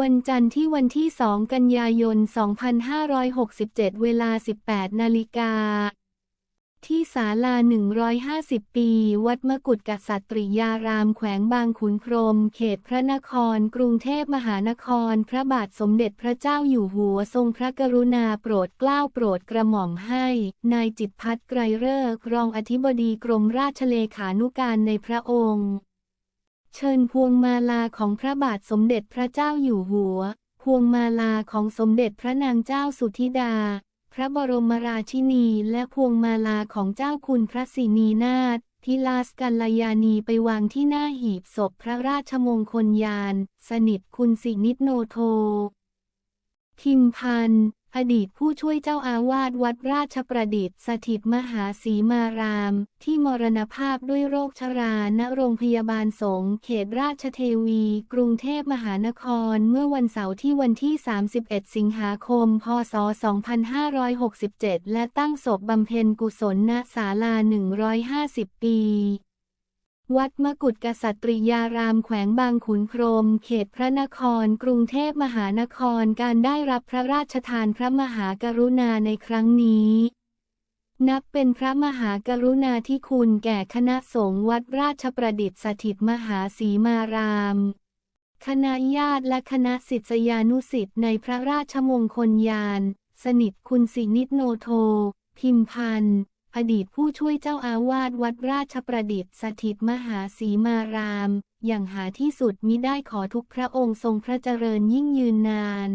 วันจันทร์ที่วันที่ 2 กันยายน 2567 เวลา 18 นาฬิกา ที่ศาลา 150 ปี วัดมกุฏกษัตริยารามแขวงบางขุนพรม เขตพระนคร กรุงเทพมหานคร พระบาทสมเด็จพระเจ้าอยู่หัวทรงพระกรุณาโปรดเกล้าโปรดกระหม่อมให้ นายจิตพัฒน์ไกรเลิกรองอธิบดีกรมราชเลขานุการในพระองค์ เชิญพวงมาลาของพระบาทสมเด็จพระเจ้าอยู่หัว พวงมาลาของสมเด็จพระนางเจ้าสุธิดา พระบรมราชินีและพวงมาลาของเจ้าคุณพระศรีนีนาถทิลาสกัลยานีไปวางที่หน้าหีบศพพระราชมงคลยาน สนิทคุณสินิตโนโททิมพันธ์ อดีตผู้ช่วยเจ้าอาวาสวัดราชประดิษฐ์สถิตมหาสีมาราม ที่มรณภาพด้วยโรคชรา ณ โรงพยาบาลสงฆ์เขตราชเทวี กรุงเทพมหานคร เมื่อวันเสาร์ที่วันที่ 31 สิงหาคม พศ 2567 และตั้งศพบำเพ็ญกุศลณศาลา 150 ปี วัดมกุฏกษัตริยารามแขวงบางขุนพรม เขตพระนคร กรุงเทพมหานครการได้รับพระราชทานพระมหากรุณาในครั้งนี้ นับเป็นพระมหากรุณาธิคุณแก่คณะสงฆ์วัดราชประดิษฐ์สถิตมหาสีมาราม คณะญาติและคณะศิษยานุศิษย์ในพระราชมงคลยาน สนิทคุณสินิตโนโท พิมพันธ์ อดีตผู้ช่วยเจ้าอาวาสวัดราชประดิษฐ์สถิตมหาสีมาราม อย่างหาที่สุดมิได้ขอทุกพระองค์ทรงพระเจริญยิ่งยืนนาน